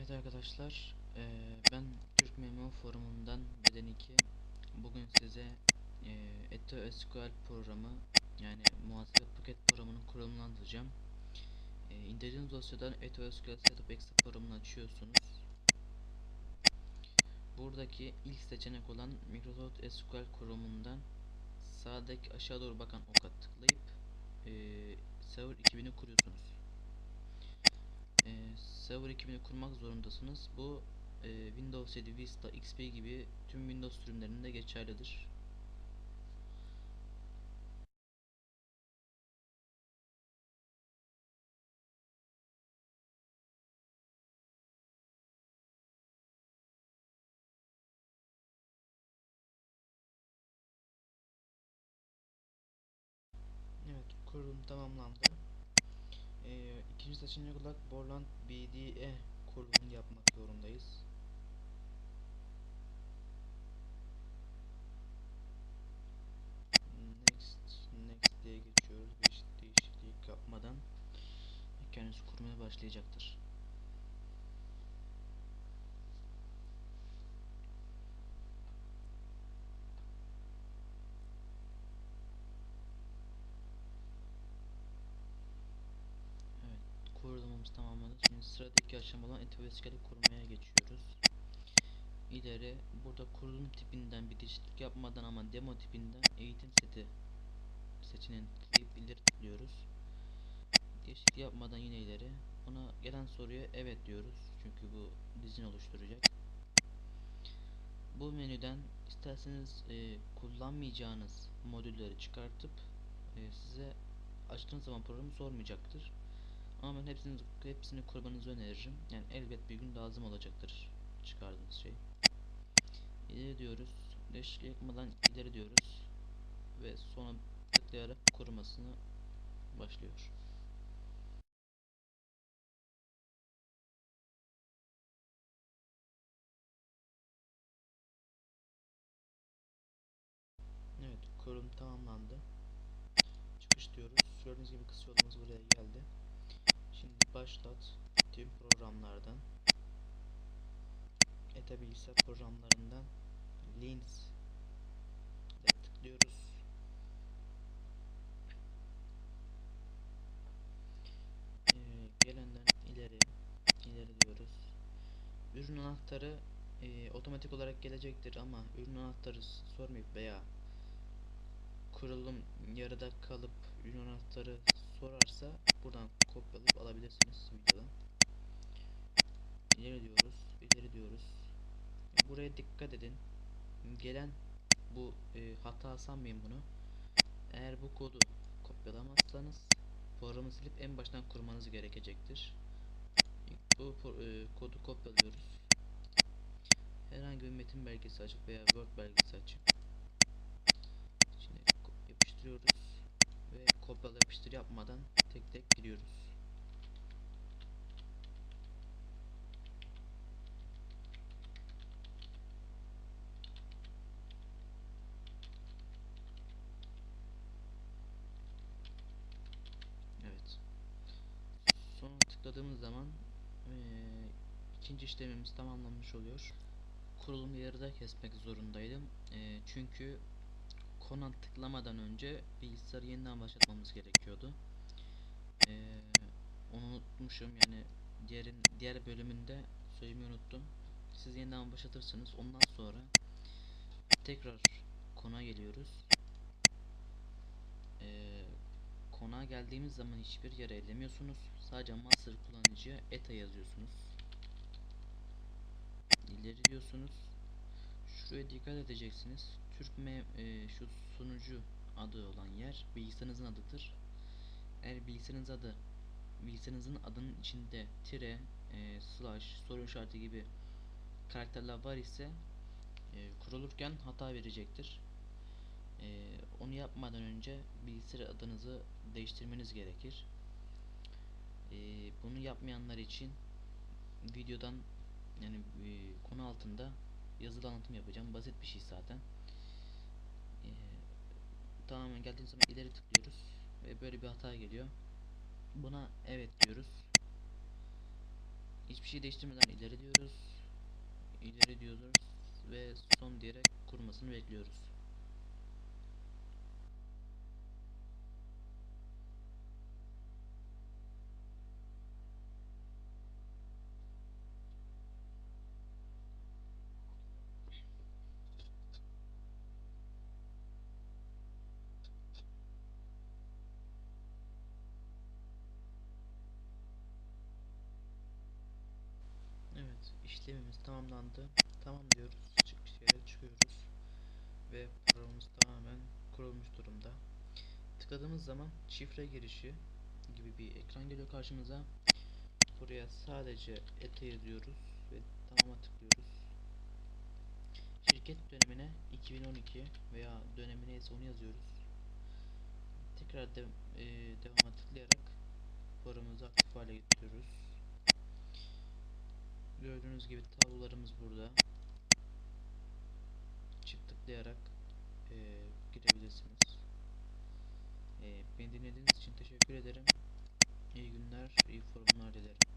Evet arkadaşlar, eee, ben Türk MMO forumundan Beden 2. Bugün size eee Eto SQL programı yani muhasebe paket programının kurulumunu anlatacağım. Eee indirdiğiniz dosyadan Eto SQL Setup Exe programını açıyorsunuz. Buradaki ilk seçenek olan Microsoft SQL kurumundan sağdaki aşağı doğru bakan oka tıklayıp eee server 2000'i kuruyorsunuz e, server ekibini kurmak zorundasınız. Bu e, Windows 7, Vista, XP gibi tüm Windows sürümlerinde geçerlidir. Evet, kurulum tamamlandı. Ee, ikinci seçenek olarak Borland BDE kurulumunu yapmak zorundayız. Next, next diye geçiyoruz. Hiç değişiklik yapmadan kendisi kurmaya başlayacaktır. Evet, kurulumumuz tamamlandı. Şimdi sıradaki aşama olan etiyopiskali kurmaya geçiyoruz. İleri burada kurulum tipinden bir değişiklik yapmadan ama demo tipinden eğitim seti seçeneğini tıklayıp ileri tıklıyoruz. Değişiklik yapmadan yine ileri. Ona gelen soruya evet diyoruz. Çünkü bu dizin oluşturacak. Bu menüden isterseniz e, kullanmayacağınız modülleri çıkartıp e, size açtığınız zaman programı sormayacaktır. Ama ben hepsini hepsini kurmanızı öneririm. Yani elbet bir gün lazım olacaktır çıkardığınız şey. İleri diyoruz. Değişiklik yapmadan ileri diyoruz. Ve sonra tıklayarak korumasını başlıyor. Evet, kurum tamamlandı. Çıkış diyoruz. Gördüğünüz gibi kısa yolumuz buraya geldi. Şimdi başlat tüm programlardan ETA bilgisayar programlarından Linux tıklıyoruz. Ee, gelenden ileri ileri diyoruz. Ürün anahtarı e, otomatik olarak gelecektir ama ürün anahtarı sormayıp veya kurulum yarıda kalıp ürün anahtarı sorarsa buradan kopyalayıp alabilirsiniz videodan. İleri diyoruz, ileri diyoruz. Buraya dikkat edin. Gelen bu e, hata sanmayın bunu. Eğer bu kodu kopyalamazsanız programı silip en baştan kurmanız gerekecektir. Bu e, kodu kopyalıyoruz. Herhangi bir metin belgesi açık veya Word belgesi açık. Şimdi yapıştırıyoruz yapıştır yapmadan tek tek giriyoruz. Evet. Sonra tıkladığımız zaman ee, ikinci işlemimiz tamamlanmış oluyor. Kurulumu yarıda kesmek zorundaydım. Ee, çünkü Conan tıklamadan önce bilgisayarı yeniden başlatmamız gerekiyordu. Ee, onu unutmuşum yani diğerin diğer bölümünde söylemeyi unuttum. Siz yeniden başlatırsınız. Ondan sonra tekrar kona geliyoruz. Ee, konağa geldiğimiz zaman hiçbir yere ellemiyorsunuz. Sadece master kullanıcıya ETA yazıyorsunuz. İleri diyorsunuz. Şuraya dikkat edeceksiniz. Türk me e, şu sunucu adı olan yer bilgisayarınızın adıdır. Eğer bilgisayarınız adı bilgisayarınızın adının içinde tire, e, slash, soru işareti gibi karakterler var ise e, kurulurken hata verecektir. E, onu yapmadan önce bilgisayar adınızı değiştirmeniz gerekir. E, bunu yapmayanlar için videodan yani e, konu altında yazılı anlatım yapacağım. Basit bir şey zaten. Tamamen geldiğimiz zaman ileri tıklıyoruz ve böyle bir hata geliyor. Buna evet diyoruz. Hiç hiçbir şey değiştirmeden ileri diyoruz. İleri diyoruz ve son diyerek kurmasını bekliyoruz. Evet, işlemimiz tamamlandı. Tamam diyoruz. Çıkışa çıkıyoruz. Ve programımız tamamen kurulmuş durumda. Tıkladığımız zaman şifre girişi gibi bir ekran geliyor karşımıza. Buraya sadece ete yazıyoruz ve tamama tıklıyoruz. Şirket dönemine 2012 veya dönemi neyse onu yazıyoruz. Tekrar de, e, devama tıklayarak programımızı aktif hale getiriyoruz. Gördüğünüz gibi tablolarımız burada. Çift tıklayarak e, girebilirsiniz. E, beni dinlediğiniz için teşekkür ederim. İyi günler, iyi forumlar dilerim.